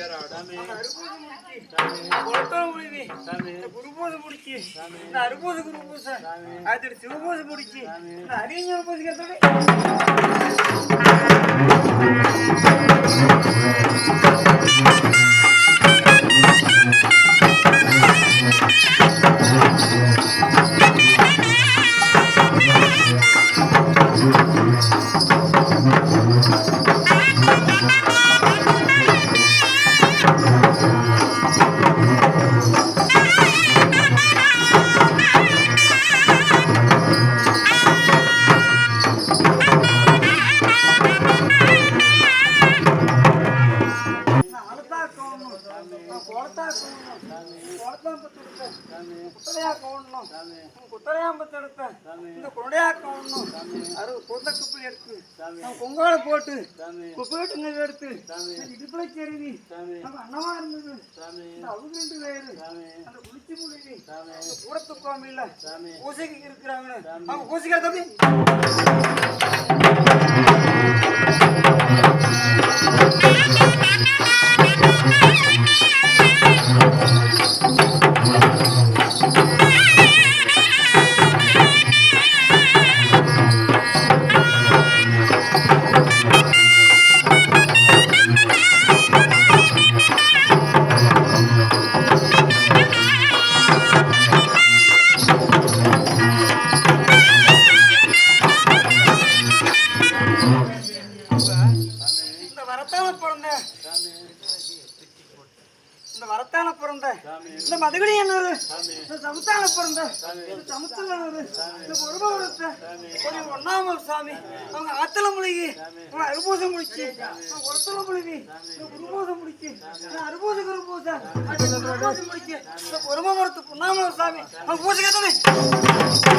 அந்த அறுபூசம் முடிச்சு குளத்தம் முடிவி முடிச்சு இந்த அறுபூச குருபூசம் அடுத்து முடிச்சு பொங்கால போட்டு குப்பைட்டுங்க எடுத்து இடுப்புல செருவி அண்ணமா இருந்தது அவங்க ரெண்டு பேரு அந்த குளிச்சு முழுவி கூடத்து கோமில்ல ஊசிக்கு இருக்கிறாங்க அவங்க ஊசிக்கிற தம்பி இந்த வரத்தான பிறந்த இந்த மதுகுடி என்னது? இந்த சமுத்தான பிறந்த இந்த சமுத்தலனது இந்த பொறுமவரத்த கொஞ்சம் ஒன்னாம சாமி அவங்க ஆத்தல முழுகி அவங்க அருபூசம் முடிச்சு ஒருத்தல முழுகி இந்த குருபூசம் முடிச்சு இந்த அருபூச குருபூசம் முடிச்சு இந்த பொறுமவரத்து பொன்னாம சாமி அவங்க பூஜை என்ன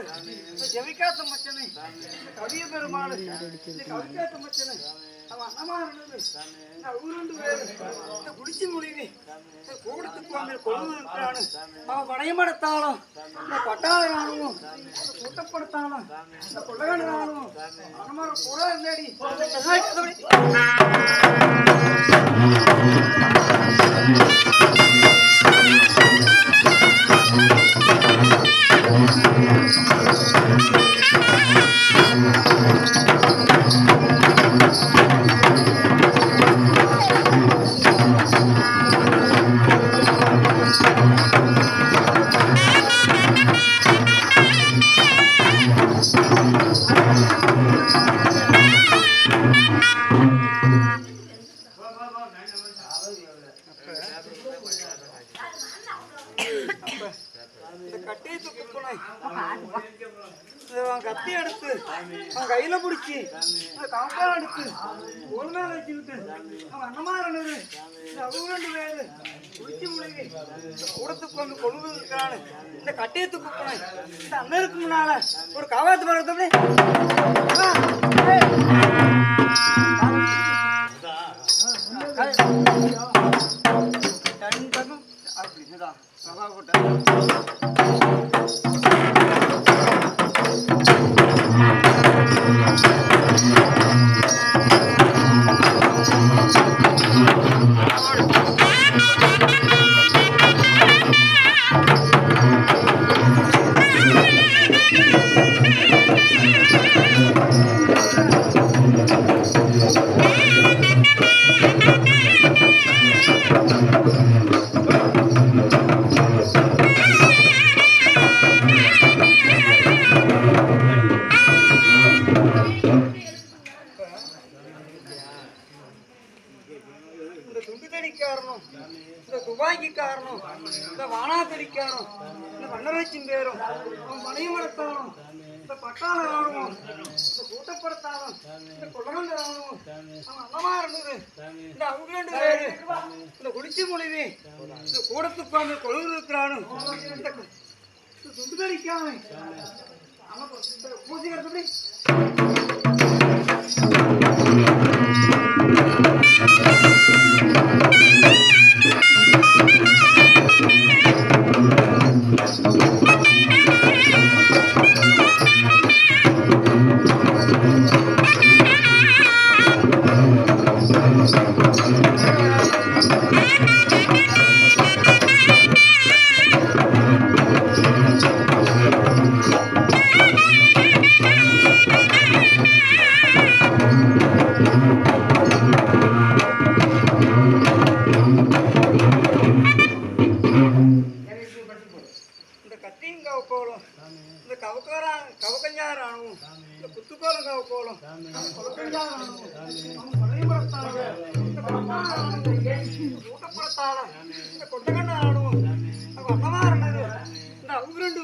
பெருமாளு, ஜெவிக்காத்த மச்சனை, கவிய இந்த கவிக்காத்த மச்சனை, குடிச்சி கொழுந்து நிற்கிறானு, அவன் வடையமடத்தாலும், இந்த பட்டாள கூட்டப்படுத்தாலும், இந்த கொள்ளகன் ராணுவம், அனுமார புறா கையில பிடிச்சி. அந்த எடுத்து ஒரு மேல வச்சுக்கிட்டு அவன் அண்ணமா இருந்தது அவங்க ரெண்டு பேரு குடிச்சு முடிவு இந்த கூடத்துக்கு வந்து கொண்டு இருக்கிறானு இந்த கட்டியத்துக்கு போனேன். இந்த அண்ணருக்கு முன்னால ஒரு கவாத்து பழத்தப்படி இந்த துண்டுதடிக்காரனும் இந்த துபாய்க்காரனும் இந்த வானாத்தடிக்காரனும் இந்த வண்ணராட்சியும் பேரும் அவன் இந்த பட்டாள ராணுவம் இந்த கூட்டப்படுத்தானும் இந்த கொள்ளமந்த ராணுவம் அவன் அன்னமா இருந்தது இந்த அவங்க ரெண்டு பேரு இந்த குடிச்சி மொழிவி இந்த கூடத்துக்கு வந்து இருக்கிறானும் இந்த இந்த துண்டுதடிக்காம அவன் பூசிக்கிறது கவக்கஞ்சாரானும் இந்த குத்துக்கோலம் கவக்கோளும் கவக்கஞ்சாரானும் கூட்டப்படத்தாளம் இந்த கொட்டகண்ண ஆடுவோம் அவன் அண்ணமா இருந்தது இந்த அவங்க ரெண்டு